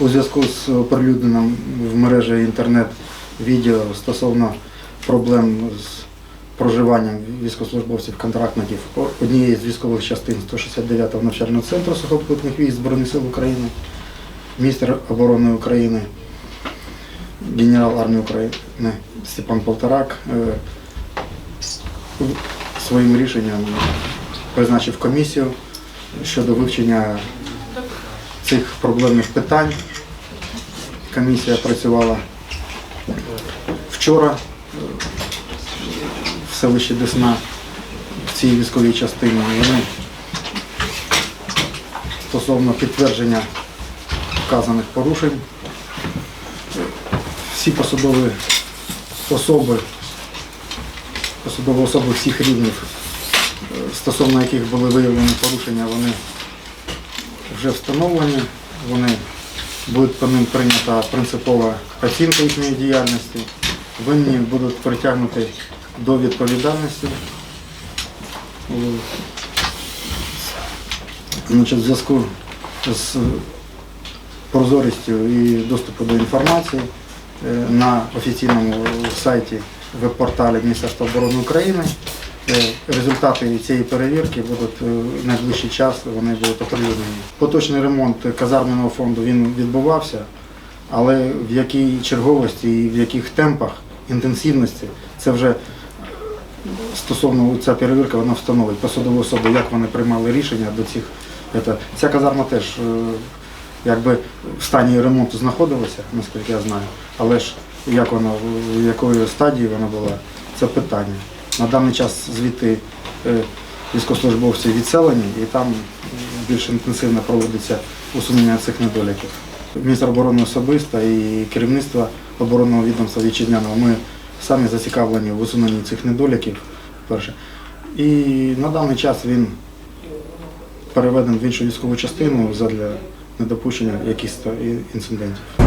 У зв'язку з оприлюдненим в мережі інтернет відео стосовно проблем з проживанням військовослужбовців-контрактників однієї з військових частин 169-го навчального центру сухопутних військ Збройних сил України, міністр оборони України, генерал армії України Степан Полторак е, своїм рішенням призначив комісію щодо вивчення цих проблемних питань. Комісія працювала вчора в селищі Десна в цій військовій частині. Вони стосовно підтвердження вказаних порушень. Всі посадові особи, посадові особи всіх рівнів, е, стосовно яких були виявлені порушення, вони вже встановлені. Вони будуть по ним прийнята принципова оцінка їхньої діяльності. Винні будуть притягнуті до відповідальності. Значить, в зв'язку з прозорістю і доступу до інформації е, на офіційному сайті веб-порталі Міністерства оборони України Результати цієї перевірки будуть е, в найближчий час, вони будуть оприлюднені. Поточний ремонт казарменного фонду він відбувався, але в якій черговості і в яких темпах інтенсивності це вже стосовно ця перевірка вона встановить посадові особи, як вони приймали рішення до цих. Ця казарма теж е, якби в стані ремонту знаходилася, наскільки я знаю, але ж як вона, в якої стадії вона була, це питання. На даний час звідти е, військовослужбовці відселені і там більш інтенсивно проводиться усунення цих недоліків. Міністр оборони особисто і керівництво оборонного відомства вітчизняного ми самі зацікавлені в усуненні цих недоліків. Перше. І на даний час він переведений в іншу військову частину задля недопущення якихось інцидентів.